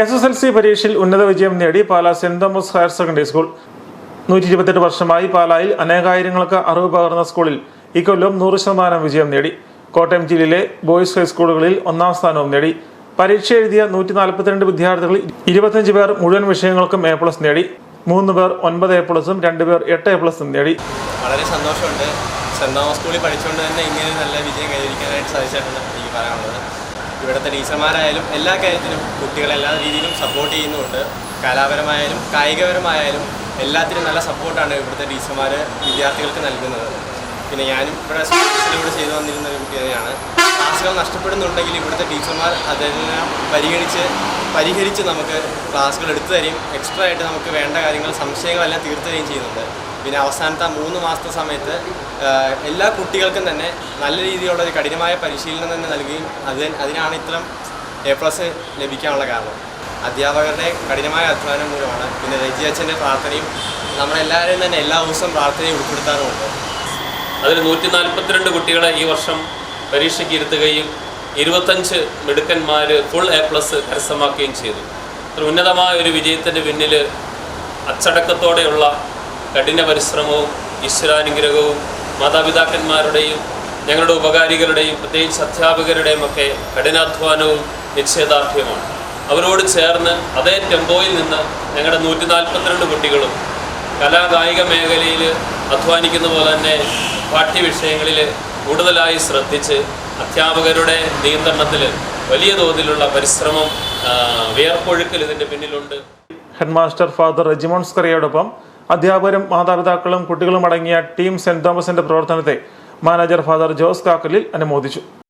S S L C പരീക്ഷയിൽ ഉന്നത വിജയം നേടി Pala saint Thomas higher secondary school. നൂറ്റി ഇരുപത്തെട്ട് വർഷമായി പാലായിൽ അനേകായിരങ്ങൾക്ക് അറിവ് പകർന്ന സ്കൂളിൽ ഇക്കൊല്ലം നൂറ് ശതമാനം വിജയം നേടി. കോട്ടയം ജില്ലയിലെ ബോയ്സ് ഹൈസ്കൂളുകളിൽ ഒന്നാം സ്ഥാനവും നേടി. പരീക്ഷ എഴുതിയ നൂറ്റി നാൽപ്പത്തിരണ്ട് വിദ്യാർത്ഥികളിൽ ഇരുപത്തിയഞ്ച് പേർ മുഴുവൻ വിഷയങ്ങൾക്കും എ പ്ലസ് നേടി. മൂന്ന് പേർ ഒൻപത് എ പ്ലസും രണ്ട് പേർ എട്ട് എ പ്ലസും നേടി. വളരെ സന്തോഷമുണ്ട്. സെന്റ് തോമസ് സ്കൂളിൽ പഠിച്ചുകൊണ്ട് തന്നെ ഇങ്ങനെ നല്ല വിജയം കൈവരിക്കാനായിട്ട് സാധിച്ചിട്ടുണ്ട് എനിക്ക് പറയാനുള്ളത്. ഇവിടുത്തെ ടീച്ചർമാരായാലും എല്ലാ കാര്യത്തിലും കുട്ടികളെ എല്ലാ രീതിയിലും സപ്പോർട്ട് ചെയ്യുന്നുണ്ട്. കലാപരമായാലും കായികപരമായാലും എല്ലാത്തിനും നല്ല സപ്പോർട്ടാണ് ഇവിടുത്തെ ടീച്ചർമാർ വിദ്യാർത്ഥികൾക്ക് നൽകുന്നത്. പിന്നെ ഞാനും ഇവിടെ സ്പോർട്സിലൂടെ ചെയ്തു വന്നിരുന്ന ഒരു കുട്ടി തന്നെയാണ്. ക്ലാസ്സുകൾ നഷ്ടപ്പെടുന്നുണ്ടെങ്കിൽ ഇവിടുത്തെ ടീച്ചർമാർ അതെല്ലാം പരിഗണിച്ച് പരിഹരിച്ച് നമുക്ക് ക്ലാസ്സുകൾ എടുത്തു തരികയും എക്സ്ട്രാ ആയിട്ട് നമുക്ക് വേണ്ട കാര്യങ്ങൾ സംശയങ്ങളെല്ലാം തീർത്തു തരികയും ചെയ്യുന്നുണ്ട്. പിന്നെ അവസാനത്തെ മൂന്ന് മാസത്തെ സമയത്ത് എല്ലാ കുട്ടികൾക്കും തന്നെ നല്ല രീതിയിലുള്ള ഒരു കഠിനമായ പരിശീലനം തന്നെ നൽകുകയും അത് അതിനാണ് ഇത്തരം എ പ്ലസ് ലഭിക്കാനുള്ള കാരണം. അധ്യാപകരുടെ കഠിനമായ അധ്വാനം മൂലമാണ് പിന്നെ രജി അച്ഛന്റെ പ്രാർത്ഥനയും നമ്മളെല്ലാവരെയും തന്നെ എല്ലാ ദിവസവും പ്രാർത്ഥനയും ഉൾപ്പെടുത്താറുമുണ്ട്. അതിൽ നൂറ്റി നാൽപ്പത്തിരണ്ട് കുട്ടികളെ ഈ വർഷം പരീക്ഷയ്ക്ക് ഇരുത്തുകയും ഇരുപത്തഞ്ച് മിടുക്കന്മാർ ഫുൾ എ പ്ലസ് കരസ്ഥമാക്കുകയും ചെയ്തു. ഉന്നതമായ ഒരു വിജയത്തിന്റെ പിന്നിൽ അച്ചടക്കത്തോടെയുള്ള കഠിന പരിശ്രമവും ഈശ്വരാനുഗ്രഹവും മാതാപിതാക്കന്മാരുടെയും ഞങ്ങളുടെ ഉപകാരികളുടെയും പ്രത്യേകിച്ച് അധ്യാപകരുടെയും ഒക്കെ കഠിനാധ്വാനവും നിശ്ചയദാർഢ്യമാണ് അവരോട് ചേർന്ന് അതേ ടെമ്പോയിൽ നിന്ന് ഞങ്ങളുടെ നൂറ്റി നാൽപ്പത്തിരണ്ട് കുട്ടികളും കലാകായിക മേഖലയിൽ അധ്വാനിക്കുന്ന പോലെ തന്നെ പാഠ്യവിഷയങ്ങളിൽ കൂടുതലായി ശ്രദ്ധിച്ച് അധ്യാപകരുടെ നിയന്ത്രണത്തിൽ വലിയ തോതിലുള്ള പരിശ്രമം വിയർപ്പൊഴുക്കൽ ഇതിന്റെ പിന്നിലുണ്ട്. ഹെഡ്മാസ്റ്റർ ഫാദർ റെജിമോൺ സ്കറിയോടൊപ്പം അധ്യാപകരും മാതാപിതാക്കളും കുട്ടികളും അടങ്ങിയ ടീം സെന്റ് തോമസിന്റെ പ്രവർത്തനത്തെ മാനേജർ ഫാദർ ജോസ് കാക്കലിൽ അനുമോദിച്ചു